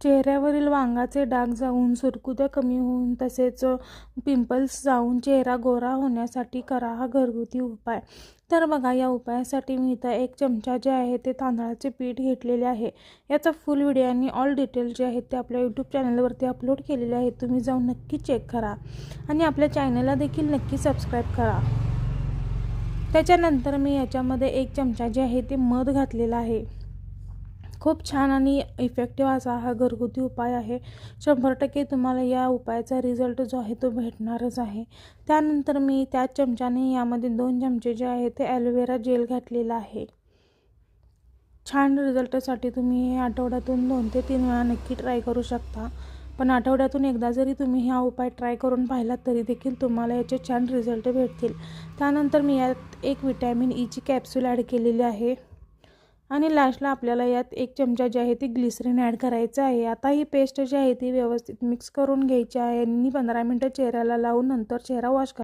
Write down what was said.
चेहऱ्यावरील वांगाचे डाग जाऊन सुरकुत्या कमी होऊन तसेच पिंपल्स जाऊन चेहरा गोरा होण्यासाठी करा हा घरगुती उपाय. तर बघा या उपायासाठी मी इथं एक चमचा जे आहे ते तांदळाचे पीठ घेतलेले आहे. याचा फुल व्हिडिओ आणि ऑल डिटेल जे आहेत ते आपल्या यूट्यूब चॅनलवरती अपलोड केलेले आहेत. तुम्ही जाऊन नक्की चेक करा. आणि आपल्या चॅनलला देखील नक्की सबस्क्राईब करा. त्याच्यानंतर मी याच्यामध्ये एक चमचा जे आहे ते मध घातलेला आहे. खूप छान आणि इफेक्टिव्ह असा हा घरगुती उपाय आहे. शंभर टक्के तुम्हाला या उपायाचा रिझल्ट जो आहे तो भेटणारच आहे. त्यानंतर मी त्याच चमच्याने यामध्ये दोन चमचे जे आहे ते ॲलोवेरा जेल घातलेलं आहे. छान रिझल्टसाठी तुम्ही हे आठवड्यातून दोन ते तीन वेळा नक्की ट्राय करू शकता. पण आठवड्यातून एकदा जरी तुम्ही हा उपाय ट्राय करून पाहिलात तरी देखील तुम्हाला याचे छान रिझल्ट भेटतील. त्यानंतर मी यात एक विटॅमिन ईची कॅप्सूल ॲड केलेली आहे. आणि लास्टला आपल्याला यात एक चमचा जे आहे ते ग्लिसरीन ॲड करायचं आहे. आता ही पेस्ट जी आहे ती व्यवस्थित मिक्स करून घ्यायची आहे आणि पंधरा मिनटं चेहऱ्याला लावून नंतर चेहरा वॉश करा